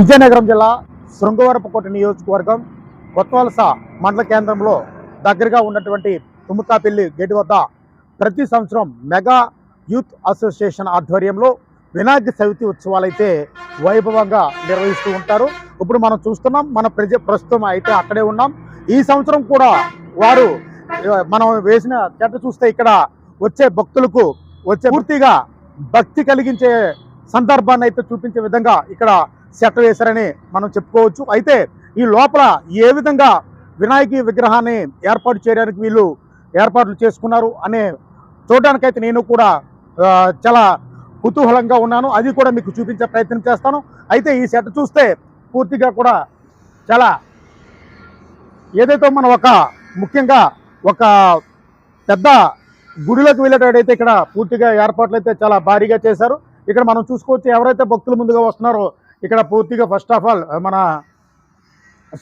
విజయనగరం జిల్లా శృంగవరపుకోట నియోజకవర్గం కొత్తవలస మండల కేంద్రంలో దగ్గరగా ఉన్నటువంటి తుమ్మకాపల్లి గేటు వద్ద ప్రతి సంవత్సరం మెగా యూత్ అసోసియేషన్ ఆధ్వర్యంలో వినాయక చవితి ఉత్సవాలు అయితే వైభవంగా నిర్వహిస్తూ ఉంటారు. ఇప్పుడు మనం చూస్తున్నాం మన ప్రజ ప్రస్తుతం అయితే అక్కడే ఉన్నాం. ఈ సంవత్సరం కూడా వారు మనం వేసిన చెట్ట చూస్తే ఇక్కడ వచ్చే భక్తులకు వచ్చే పూర్తిగా భక్తి కలిగించే సందర్భాన్ని అయితే చూపించే విధంగా ఇక్కడ సెట్ వేశారని మనం చెప్పుకోవచ్చు. అయితే ఈ లోపల ఏ విధంగా వినాయకి విగ్రహాన్ని ఏర్పాటు చేయడానికి వీళ్ళు ఏర్పాట్లు చేసుకున్నారు అనే చూడడానికైతే నేను కూడా చాలా కుతూహలంగా ఉన్నాను. అది కూడా మీకు చూపించే ప్రయత్నం చేస్తాను. అయితే ఈ సెట్ చూస్తే పూర్తిగా కూడా చాలా ఏదైతే మనం ఒక ముఖ్యంగా ఒక పెద్ద గుడిలోకి వెళ్ళేటైతే ఇక్కడ పూర్తిగా ఏర్పాట్లు అయితే చాలా భారీగా చేశారు. ఇక్కడ మనం చూసుకోవచ్చు ఎవరైతే భక్తులు ముందుగా వస్తున్నారో ఇక్కడ పూర్తిగా ఫస్ట్ ఆఫ్ ఆల్ మన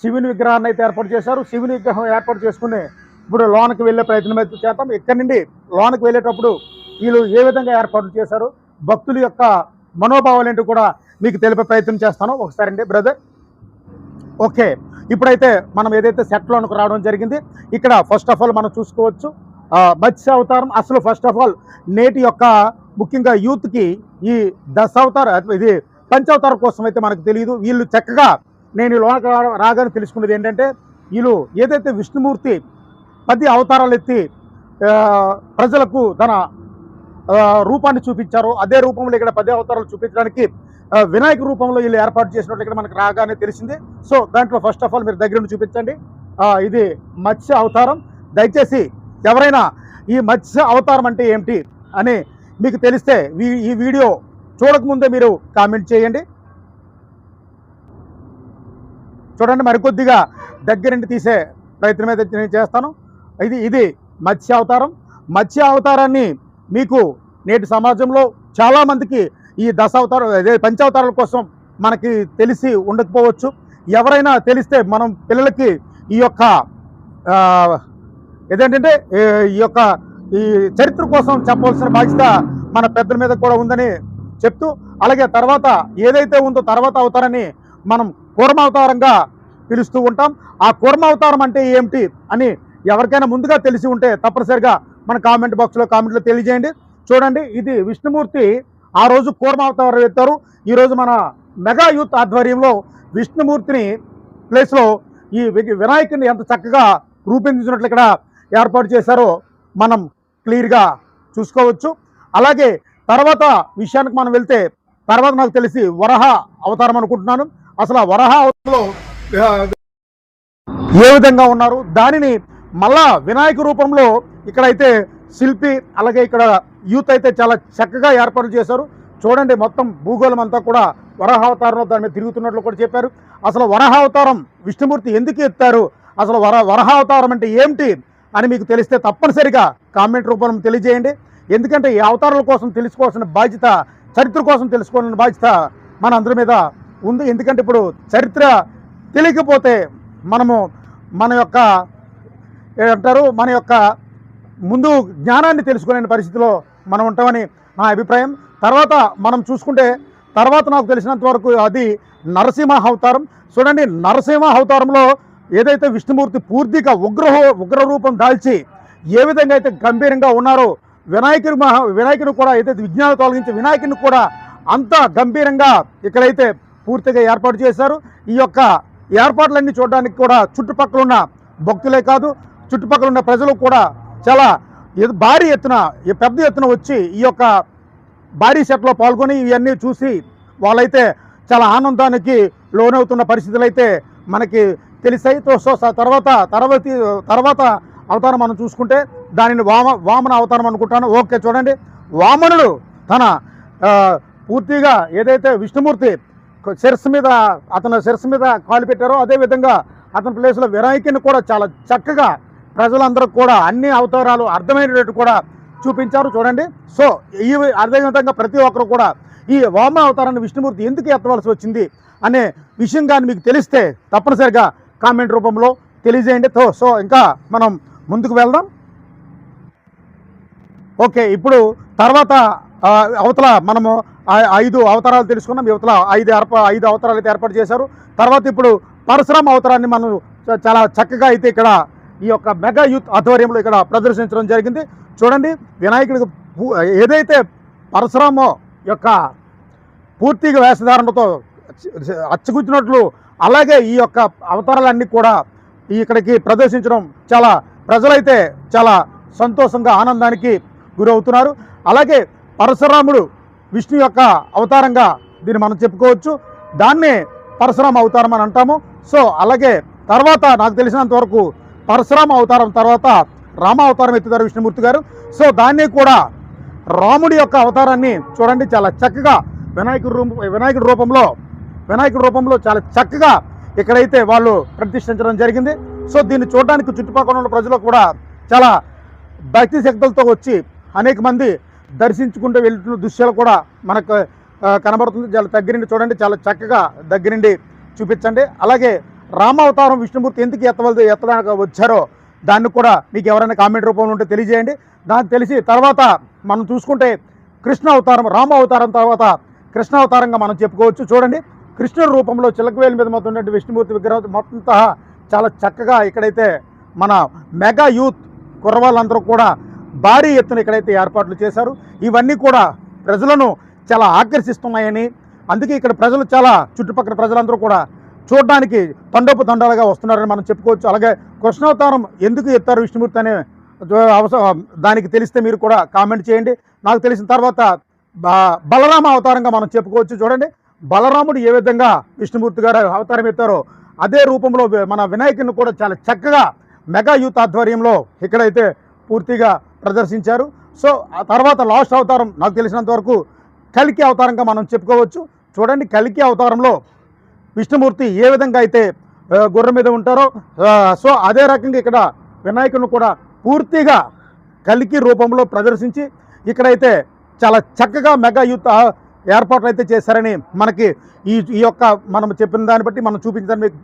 శివుని విగ్రహాన్ని అయితే ఏర్పాటు చేశారు. శివుని విగ్రహం ఏర్పాటు చేసుకుని ఇప్పుడు లోనకి వెళ్ళే ప్రయత్నం అయితే చేద్దాం. ఇక్కడి నుండి లోనకి వెళ్ళేటప్పుడు వీళ్ళు ఏ విధంగా ఏర్పాటు చేశారు భక్తుల యొక్క మనోభావాలు ఏంటో కూడా మీకు తెలిపే ప్రయత్నం చేస్తాను. ఒకసారి అండి బ్రదర్ ఓకే ఇప్పుడైతే మనం ఏదైతే సెట్లోనికి రావడం జరిగింది ఇక్కడ ఫస్ట్ ఆఫ్ ఆల్ మనం చూసుకోవచ్చు మత్స్య అవతారం. అసలు ఫస్ట్ ఆఫ్ ఆల్ నేటి యొక్క ముఖ్యంగా యూత్కి ఈ దశావతార ఇది పంచావతారం కోసం అయితే మనకు తెలియదు వీళ్ళు చక్కగా నేను ఈ రాగానే తెలుసుకున్నది ఏంటంటే వీళ్ళు ఏదైతే విష్ణుమూర్తి పది అవతారాలు ఎత్తి ప్రజలకు తన రూపాన్ని చూపించారో అదే రూపంలో ఇక్కడ పది అవతారాలు చూపించడానికి వినాయక రూపంలో వీళ్ళు ఏర్పాటు చేసినట్లు ఇక్కడ మనకు రాగానే తెలిసింది. సో దాంట్లో ఫస్ట్ ఆఫ్ ఆల్ మీరు దగ్గర నుండి చూపించండి. ఇది మత్స్య అవతారం. దయచేసి ఎవరైనా ఈ మత్స్య అవతారం అంటే ఏమిటి అని మీకు తెలిస్తే వీ- ఈ వీడియో చూడకముందే మీరు కామెంట్ చేయండి. చూడండి మరికొద్దిగా దగ్గరండి తీసే ప్రయత్నం అయితే నేను చేస్తాను. ఇది ఇది మత్స్య అవతారం. మత్స్య అవతారాన్ని మీకు నేటి సమాజంలో చాలామందికి ఈ దశ అవతారం అదే పంచావతారాల కోసం మనకి తెలిసి ఉండకపోవచ్చు. ఎవరైనా తెలిస్తే మనం పిల్లలకి ఈ యొక్క ఏదేంటంటే ఈ యొక్క ఈ చరిత్ర కోసం చెప్పవలసిన బాధ్యత మన పెద్దల మీద కూడా ఉందని చెప్తూ అలాగే తర్వాత ఏదైతే ఉందో తర్వాత అవతారని మనం కూర్మావతారంగా పిలుస్తూ ఉంటాం. ఆ కూర్మావతారం అంటే ఏమిటి అని ఎవరికైనా ముందుగా తెలిసి ఉంటే తప్పనిసరిగా మన కామెంట్ బాక్స్లో కామెంట్లో తెలియజేయండి. చూడండి ఇది విష్ణుమూర్తి ఆ రోజు కూర్మావతారం ఎత్తారు. ఈరోజు మన మెగా యూత్ ఆధ్వర్యంలో విష్ణుమూర్తిని ప్లేస్లో ఈ వి- వినాయకుని ఎంత చక్కగా రూపొందించినట్లు ఇక్కడ ఏర్పాటు చేశారో మనం క్లియర్గా చూసుకోవచ్చు. అలాగే తర్వాత విషయానికి మనం వెళ్తే తర్వాత నాకు తెలిసి వరహ అవతారం అనుకుంటున్నాను. అసలు ఆ వరహ అవతారంలో ఏ విధంగా ఉన్నారు? దానిని మళ్ళా వినాయక రూపంలో ఇక్కడైతే శిల్పి అలాగే ఇక్కడ యూత్ అయితే చాలా చక్కగా ఏర్పాటు చేశారు. చూడండి మొత్తం భూగోళం అంతా కూడా వరహావతారంలో దాని మీద తిరుగుతున్నట్లు కూడా చెప్పారు. అసలు వరహావతారం విష్ణుమూర్తి ఎందుకు ఎత్తారు? అసలు వర వరహావతారం అంటే ఏమిటి అని మీకు తెలిస్తే తప్పనిసరిగా కామెంట్ రూపంలో తెలియజేయండి. ఎందుకంటే ఈ అవతారాల కోసం తెలుసుకోవాల్సిన బాధ్యత చరిత్ర కోసం తెలుసుకోవాల్సిన బాధ్యత మన అందరి మీద ఉంది. ఎందుకంటే ఇప్పుడు చరిత్ర తెలియకపోతే మనము మన యొక్క ఏమంటారు మన యొక్క ముందు జ్ఞానాన్ని తెలుసుకోలేని పరిస్థితిలో మనం ఉంటామని నా అభిప్రాయం. తర్వాత మనం చూసుకుంటే తర్వాత నాకు తెలిసినంత వరకు అది నరసింహ అవతారం. చూడండి నరసింహ అవతారంలో ఏదైతే విష్ణుమూర్తి పూర్తిగా ఉగ్ర ఉగ్రరూపం దాల్చి ఏ విధంగా అయితే గంభీరంగా ఉన్నారో వినాయకుడి మహా వినాయకుని కూడా ఏదైతే విజ్ఞానం తొలగించి వినాయకుని కూడా అంత గంభీరంగా ఇక్కడైతే పూర్తిగా ఏర్పాటు చేశారు. ఈ యొక్క ఏర్పాట్లన్నీ చూడడానికి కూడా చుట్టుపక్కల ఉన్న భక్తులే కాదు చుట్టుపక్కల ఉన్న ప్రజలు కూడా చాలా భారీ ఎత్తున ఈ పెద్ద ఎత్తున వచ్చి ఈ యొక్క భారీ సెట్లో పాల్గొని ఇవన్నీ చూసి వాళ్ళైతే చాలా ఆనందానికి లోనవుతున్న పరిస్థితులు అయితే మనకి తెలిసాయి. సో తర్వాత తర్వాత తర్వాత అవతారం మనం చూసుకుంటే దానిని వామ వామన అవతారం అనుకుంటాను. ఓకే చూడండి. వామనుడు తన పూర్తిగా ఏదైతే విష్ణుమూర్తి శిరస్సు మీద అతను శిరస్సు మీద కాలు పెట్టారో అదేవిధంగా అతని ప్లేస్లో వినాయకుని కూడా చాలా చక్కగా ప్రజలందరూ కూడా అన్ని అవతారాలు అర్థమైనట్టు కూడా చూపించారు. చూడండి. సో ఈ అదేవిధంగా ప్రతి ఒక్కరు కూడా ఈ వామ అవతారాన్ని విష్ణుమూర్తి ఎందుకు ఎత్తవలసి వచ్చింది అనే విషయం కానీ మీకు తెలిస్తే తప్పనిసరిగా కామెంట్ రూపంలో తెలియజేయండి. తో సో ఇంకా మనం ముందుకు వెళ్దాం. ఓకే ఇప్పుడు తర్వాత అవతల మనము ఐదు అవతారాలు తెలుసుకున్నాం. యువతల ఐదు ఏర్ప ఐదు అవతారాలు అయితే ఏర్పాటు చేశారు. తర్వాత ఇప్పుడు పరశురామ అవతారాన్ని మనం చాలా చక్కగా అయితే ఇక్కడ ఈ యొక్క మెగా యూత్ ఆధ్వర్యంలో ఇక్కడ ప్రదర్శించడం జరిగింది. చూడండి వినాయకుడికి పూ- ఏదైతే పరశురామ యొక్క పూర్తిగా వేషధారణతో అచ్చుగుచ్చినట్లు అలాగే ఈ యొక్క అవతారాలన్నీ కూడా ఇక్కడికి ప్రదర్శించడం చాలా ప్రజలైతే చాలా సంతోషంగా ఆనందానికి గురవుతున్నారు. అలాగే పరశురాముడు విష్ణు యొక్క అవతారంగా దీన్ని మనం చెప్పుకోవచ్చు. దాన్నే పరశురామ అవతారం అని అంటాము. సో అలాగే తర్వాత నాకు తెలిసినంత వరకు పరశురామ అవతారం తర్వాత రామ అవతారం ఎత్తుతారు విష్ణుమూర్తి గారు. సో దాన్ని కూడా రాముడి యొక్క అవతారాన్ని చూడండి చాలా చక్కగా వినాయకుడి రూపం వినాయకుడి రూపంలో వినాయకుడి రూపంలో చాలా చక్కగా ఇక్కడైతే వాళ్ళు ప్రతిష్ఠించడం జరిగింది. సో దీన్ని చూడడానికి చుట్టుపక్కల ఉన్న ప్రజలు కూడా చాలా భక్తి శక్తులతో వచ్చి అనేక మంది దర్శించుకుంటూ వెళ్తున్న దృశ్యాలు కూడా మనకు కనబడుతుంది. చాలా దగ్గరిండి చూడండి చాలా చక్కగా దగ్గరిండి చూపించండి. అలాగే రామావతారం విష్ణుమూర్తి ఎందుకు ఎత్తవలసి ఎత్తడానికి వచ్చారో దాన్ని కూడా మీకు ఎవరైనా కామెంట్ రూపంలో ఉంటే తెలియజేయండి. దాన్ని తెలిసి తర్వాత మనం చూసుకుంటే కృష్ణ అవతారం రామ అవతారం తర్వాత కృష్ణ అవతారంగా మనం చెప్పుకోవచ్చు. చూడండి కృష్ణుడి రూపంలో చిలకవేలు మీద మొత్తం ఉన్నటువంటి విష్ణుమూర్తి విగ్రహం మొత్తం చాలా చక్కగా ఇక్కడైతే మన మెగా యూత్ కుర్రవాళ్ళందరూ కూడా భారీ ఎత్తున ఇక్కడైతే ఏర్పాట్లు చేశారు. ఇవన్నీ కూడా ప్రజలను చాలా ఆకర్షిస్తున్నాయని అందుకే ఇక్కడ ప్రజలు చాలా చుట్టుపక్కల ప్రజలందరూ కూడా చూడడానికి తండోపు తండాలుగా వస్తున్నారని మనం చెప్పుకోవచ్చు. అలాగే కృష్ణావతారం ఎందుకు ఎత్తారు విష్ణుమూర్తి అనే అవసరం దానికి తెలిస్తే మీరు కూడా కామెంట్ చేయండి. నాకు తెలిసిన తర్వాత బలరామ అవతారంగా మనం చెప్పుకోవచ్చు. చూడండి బలరాముడు ఏ విధంగా విష్ణుమూర్తి గారు అవతారం ఎత్తారో అదే రూపంలో మన వినాయకుడిని కూడా చాలా చక్కగా మెగా యూత్ ఆధ్వర్యంలో ఇక్కడైతే పూర్తిగా ప్రదర్శించారు. సో ఆ తర్వాత లాస్ట్ అవతారం నాకు తెలిసినంత వరకు కలికి అవతారంగా మనం చెప్పుకోవచ్చు. చూడండి కలికి అవతారంలో విష్ణుమూర్తి ఏ విధంగా అయితే గుర్రం మీద ఉంటారో సో అదే రకంగా ఇక్కడ వినాయకుడిని కూడా పూర్తిగా కలికి రూపంలో ప్రదర్శించి ఇక్కడైతే చాలా చక్కగా మెగా యూత్ ఏర్పాట్లు అయితే చేశారని మనకి ఈ ఈ యొక్క మనం చెప్పిన దాన్ని బట్టి మనం చూపించిన మీకు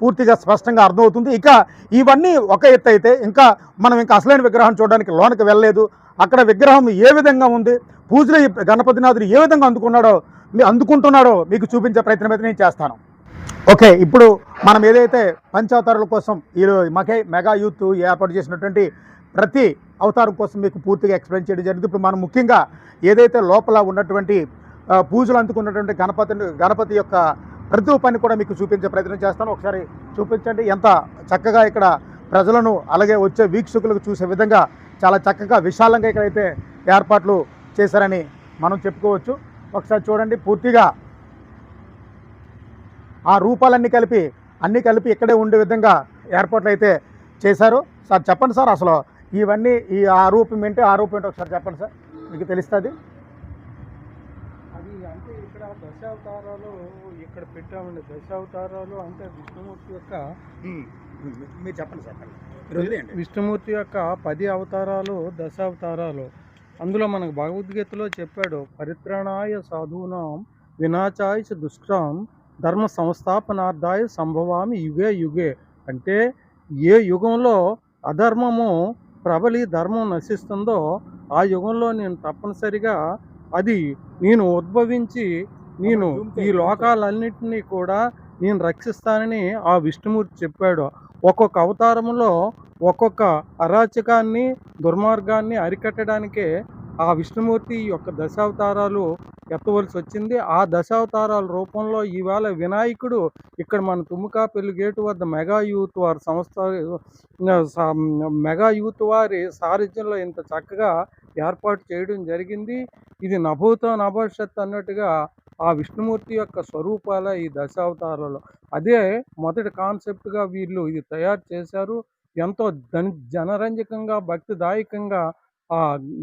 పూర్తిగా స్పష్టంగా అర్థమవుతుంది. ఇక ఇవన్నీ ఒక ఎత్తు అయితే ఇంకా మనం ఇంకా అసలైన విగ్రహం చూడడానికి లోనికి వెళ్ళలేదు. అక్కడ విగ్రహం ఏ విధంగా ఉంది? పూజలు గణపతినాథుడు ఏ విధంగా అందుకున్నాడో మీ- అందుకుంటున్నాడో మీకు చూపించే ప్రయత్నం అయితే నేను చేస్తాను. ఓకే ఇప్పుడు మనం ఏదైతే పంచావతారుల కోసం ఈ మకే మెగా యూత్ ఏర్పాటు చేసినటువంటి ప్రతి అవతారం కోసం మీకు పూర్తిగా ఎక్స్ప్లెయిన్ చేయడం జరిగింది. ఇప్పుడు మనం ముఖ్యంగా ఏదైతే లోపల ఉన్నటువంటి పూజలు అందుకున్నటువంటి గణపతి గణపతి యొక్క ప్రతిరూపాన్ని కూడా మీకు చూపించే ప్రయత్నం చేస్తాను. ఒకసారి చూపించండి. ఎంత చక్కగా ఇక్కడ ప్రజలను అలాగే వచ్చే వీక్షకులకు చూసే విధంగా చాలా చక్కగా విశాలంగా ఇక్కడైతే ఏర్పాట్లు చేశారని మనం చెప్పుకోవచ్చు. ఒకసారి చూడండి. పూర్తిగా ఆ రూపాలన్నీ కలిపి అన్నీ కలిపి ఇక్కడే ఉండే విధంగా ఏర్పాట్లు అయితే చేశారు. సార్ చెప్పండి సార్ అసలు ఇవన్నీ ఈ ఆ రూపం ఏంటి ఆ రూపం ఏంటో ఒకసారి చెప్పండి సార్. మీకు తెలుస్తుంది? అది అంటే ఇక్కడ దశావతారాలు ఇక్కడ పెట్టామండి. దశావతారాలు అంటే విష్ణుమూర్తి యొక్క మీరు చెప్పండి సార్. విష్ణుమూర్తి యొక్క పది అవతారాలు దశావతారాలు. అందులో మనకు భగవద్గీతలో చెప్పాడు పరిత్రాణాయ సాధూనాం వినాచాయ దుష్టాం ధర్మ సంస్థాపనార్థాయ సంభవామి యుగే యుగే. అంటే ఏ యుగంలో అధర్మము ప్రబలి ధర్మం నశిస్తుందో ఆ యుగంలో నేను తప్పనిసరిగా అది నేను ఉద్భవించి నేను ఈ లోకాలన్నింటినీ కూడా నేను రక్షిస్తానని ఆ విష్ణుమూర్తి చెప్పాడు. ఒక్కొక్క అవతారంలో ఒక్కొక్క అరాచకాన్ని దుర్మార్గాన్ని అరికట్టడానికే ఆ విష్ణుమూర్తి యొక్క దశావతారాలు ఎత్తవలసి వచ్చింది ఆ దశావతారాల రూపంలో ఈవేళ వినాయకుడు ఇక్కడ మన తుమ్మకాపల్లి గేటు వద్ద మెగా యూత్ వారి సంస్థ మెగా యూత్ వారి సారథ్యంలో ఇంత చక్కగా ఏర్పాటు చేయడం జరిగింది. ఇది నభూత నభవిష్యత్ అన్నట్టుగా ఆ విష్ణుమూర్తి యొక్క స్వరూపాల ఈ దశావతారాలు. అదే మొదటి కాన్సెప్ట్గా వీళ్ళు ఇది తయారు చేశారు. ఎంతో జన జనరంజకంగా భక్తిదాయకంగా ఆ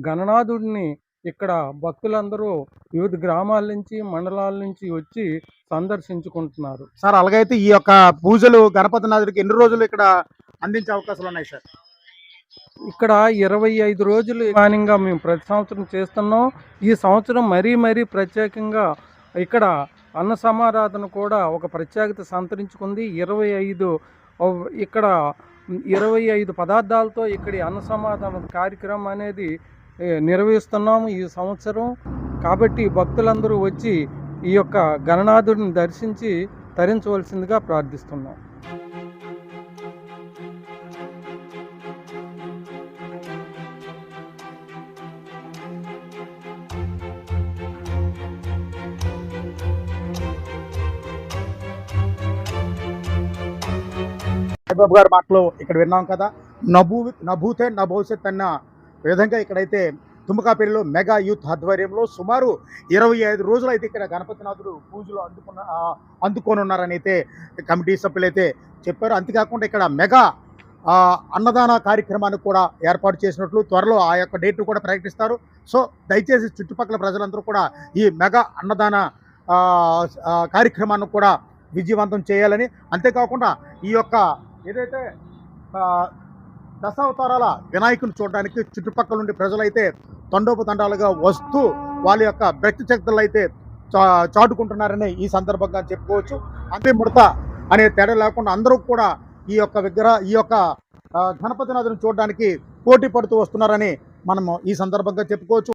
గణనాథుడిని ఇక్కడ భక్తులందరూ వివిధ గ్రామాల నుంచి మండలాల నుంచి వచ్చి సందర్శించుకుంటున్నారు. సార్ అలాగైతే ఈ యొక్క పూజలు గణపతినాథుడికి ఎన్ని రోజులు ఇక్కడ అందించే అవకాశాలు ఉన్నాయి సార్? ఇక్కడ ఇరవై ఐదు రోజులు ప్లానింగ్గా మేము ప్రతి సంవత్సరం చేస్తున్నాం. ఈ సంవత్సరం మరీ మరీ ప్రత్యేకంగా ఇక్కడ అన్న సమారాధన కూడా ఒక ప్రత్యేకత సంతరించుకుంది. ఇరవై ఐదు ఇక్కడ ఇరవై ఐదు పదార్థాలతో ఇక్కడి అన్న సమాధాన కార్యక్రమం అనేది నిర్వహిస్తున్నాము ఈ సంవత్సరం. కాబట్టి భక్తులందరూ వచ్చి ఈ యొక్క గణనాథుడిని దర్శించి తరించవలసిందిగా ప్రార్థిస్తున్నాం. సాయిబాబు గారి మాటలు ఇక్కడ విన్నాం కదా. నభూ నభూతే నా భవిష్యత్ అన్న విధంగా ఇక్కడైతే తుమ్మకాపల్లిలో మెగా యూత్ ఆధ్వర్యంలో సుమారు ఇరవై ఐదు రోజులు అయితే ఇక్కడ గణపతినాథుడు పూజలు అందుకున్న అందుకోనున్నారని అయితే కమిటీ సభ్యులు అయితే చెప్పారు. అంతేకాకుండా ఇక్కడ మెగా అన్నదాన కార్యక్రమాన్ని కూడా ఏర్పాటు చేసినట్లు త్వరలో ఆ యొక్క డేట్ను కూడా ప్రకటిస్తారు. సో దయచేసి చుట్టుపక్కల ప్రజలందరూ కూడా ఈ మెగా అన్నదాన కార్యక్రమాన్ని కూడా విజయవంతం చేయాలని అంతేకాకుండా ఈ యొక్క ఏదైతే దశావతారాల వినాయకుని చూడడానికి చుట్టుపక్కల నుండి ప్రజలైతే తండోపతండాలుగా వస్తూ వాళ్ళ యొక్క భక్తి శక్తులు అయితే చా- చాటుకుంటున్నారని ఈ సందర్భంగా చెప్పుకోవచ్చు. అంతే ముడత అనే తేడా లేకుండా అందరూ కూడా ఈ యొక్క విగ్రహ ఈ యొక్క గణపతి గణపతినాథుని చూడడానికి పోటీ పడుతూ వస్తున్నారని మనము ఈ సందర్భంగా చెప్పుకోవచ్చు.